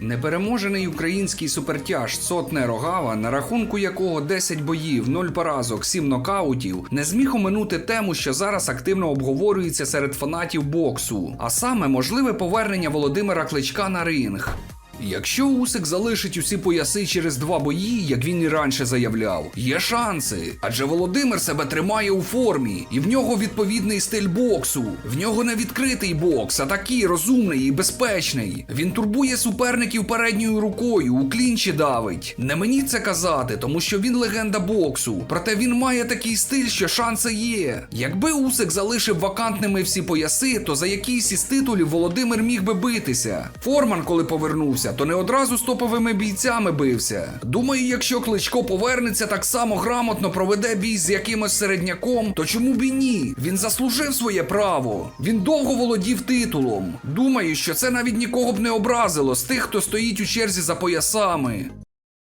Непереможений український супертяж Сотне Рогава, на рахунку якого 10 боїв, 0 поразок, 7 нокаутів, не зміг оминути тему, що зараз активно обговорюється серед фанатів боксу, а саме можливе повернення Володимира Кличка на ринг. Якщо Усик залишить усі пояси через два бої, як він і раніше заявляв, є шанси. Адже Володимир себе тримає у формі, і в нього відповідний стиль боксу. В нього не відкритий бокс, а такий розумний і безпечний. Він турбує суперників передньою рукою, у клінчі давить. Не мені це казати, тому що він легенда боксу. Проте він має такий стиль, що шанси є. Якби Усик залишив вакантними всі пояси, то за якийсь із титулів Володимир міг би битися. Форман, коли повернувся, то не одразу з топовими бійцями бився. Думаю, якщо Кличко повернеться так само грамотно проведе бій з якимось середняком, то чому б і ні? Він заслужив своє право. Він довго володів титулом. Думаю, що це навіть нікого б не образило з тих, хто стоїть у черзі за поясами.